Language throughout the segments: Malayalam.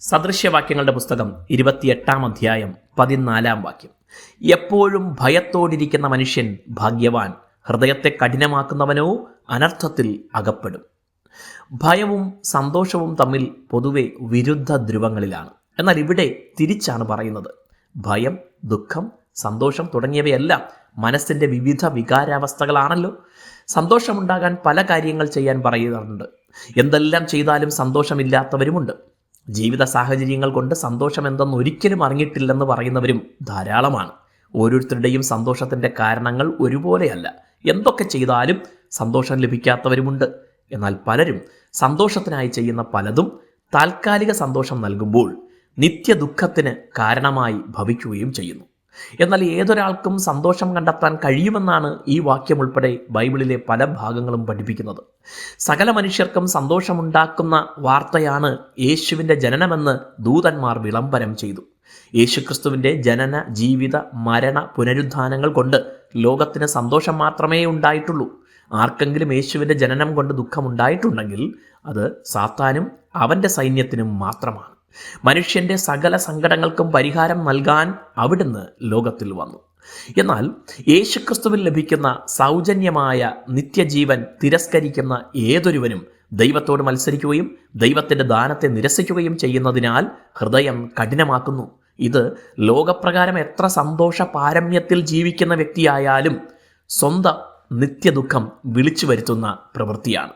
സദൃശ്യവാക്യങ്ങളുടെ പുസ്തകം ഇരുപത്തിയെട്ടാം അധ്യായം പതിനാലാം വാക്യം. എപ്പോഴും ഭയത്തോടിരിക്കുന്ന മനുഷ്യൻ ഭാഗ്യവാൻ ഹൃദയത്തെ കഠിനമാക്കുന്നവനോ അനർത്ഥത്തിൽ അകപ്പെടും. ഭയവും സന്തോഷവും തമ്മിൽ പൊതുവെ വിരുദ്ധ ധ്രുവങ്ങളിലാണ്. എന്നാൽ ഇവിടെ തിരിച്ചാണ് പറയുന്നത്. ഭയം ദുഃഖം സന്തോഷം തുടങ്ങിയവയെല്ലാം മനസ്സിന്റെ വിവിധ വികാരാവസ്ഥകളാണല്ലോ. സന്തോഷമുണ്ടാകാൻ പല കാര്യങ്ങൾ ചെയ്യാൻ പറയാറുണ്ട് എന്തെല്ലാം ചെയ്താലും സന്തോഷമില്ലാത്തവരുമുണ്ട്. ജീവിത സാഹചര്യങ്ങൾ കൊണ്ട് സന്തോഷം എന്തെന്ന് ഒരിക്കലും അറിഞ്ഞിട്ടില്ലെന്ന് പറയുന്നവരും ധാരാളമാണ്. ഓരോരുത്തരുടെയും സന്തോഷത്തിന്റെ കാരണങ്ങൾ ഒരുപോലെയല്ല. എന്തൊക്കെ ചെയ്താലും സന്തോഷം ലഭിക്കാത്തവരുമുണ്ട്. എന്നാൽ പലരും സന്തോഷത്തിനായി ചെയ്യുന്ന പലതും താൽക്കാലിക സന്തോഷം നൽകുമ്പോൾ നിത്യദുഃഖത്തിന് കാരണമായി ഭവിക്കുകയും ചെയ്യുന്നു. എന്നാൽ ഏതൊരാൾക്കും സന്തോഷം കണ്ടെത്താൻ കഴിയുമെന്നാണ് ഈ വാക്യം ഉൾപ്പെടെ ബൈബിളിലെ പല ഭാഗങ്ങളും പഠിപ്പിക്കുന്നത്. സകല മനുഷ്യർക്കും സന്തോഷമുണ്ടാക്കുന്ന വാർത്തയാണ് യേശുവിന്റെ ജനനമെന്ന് ദൂതന്മാർ വിളംബരം ചെയ്തു. യേശുക്രിസ്തുവിന്റെ ജനന ജീവിത മരണ പുനരുദ്ധാനങ്ങൾ കൊണ്ട് ലോകത്തിന് സന്തോഷം മാത്രമേ ഉണ്ടായിട്ടുള്ളൂ. ആർക്കെങ്കിലും യേശുവിന്റെ ജനനം കൊണ്ട് ദുഃഖമുണ്ടായിട്ടുണ്ടെങ്കിൽ അത് സാത്താനും അവന്റെ സൈന്യത്തിനും മാത്രമാണ്. മനുഷ്യന്റെ സകല സങ്കടങ്ങൾക്കും പരിഹാരം നൽകാൻ അവിടുന്ന് ലോകത്തിൽ വന്നു. എന്നാൽ യേശുക്രിസ്തുവിൽ ലഭിക്കുന്ന സൗജന്യമായ നിത്യജീവൻ തിരസ്കരിക്കുന്ന ഏതൊരുവനും ദൈവത്തോട് മത്സരിക്കുകയും ദൈവത്തിന്റെ ദാനത്തെ നിരസിക്കുകയും ചെയ്യുന്നതിനാൽ ഹൃദയം കഠിനമാക്കുന്നു. ഇത് ലോകപ്രകാരം എത്ര സന്തോഷ പാരമ്യത്തിൽ ജീവിക്കുന്ന വ്യക്തിയായാലും സ്വന്തം നിത്യദുഃഖം വിളിച്ചു വരുത്തുന്ന പ്രവൃത്തിയാണ്.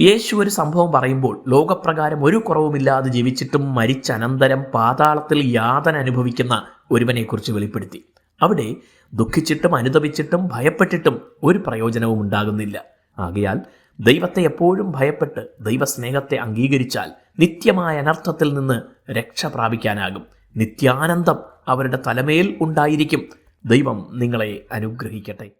യേശു ഒരു സംഭവം പറയുമ്പോൾ ലോകപ്രകാരം ഒരു കുറവുമില്ലാതെ ജീവിച്ചിട്ടും മരിച്ച അനന്തരം പാതാളത്തിൽ യാതന അനുഭവിക്കുന്ന ഒരുവനെക്കുറിച്ച് വെളിപ്പെടുത്തി. അവിടെ ദുഃഖിച്ചിട്ടും അനുതപിച്ചിട്ടും ഭയപ്പെട്ടിട്ടും ഒരു പ്രയോജനവും ഉണ്ടാകുന്നില്ല. ആകയാൽ ദൈവത്തെ എപ്പോഴും ഭയപ്പെട്ട് ദൈവസ്നേഹത്തെ അംഗീകരിച്ചാൽ നിത്യമായ അനർത്ഥത്തിൽ നിന്ന് രക്ഷ പ്രാപിക്കാനാകും. നിത്യാനന്ദം അവരുടെ തലമേൽ ഉണ്ടായിരിക്കും. ദൈവം നിങ്ങളെ അനുഗ്രഹിക്കട്ടെ.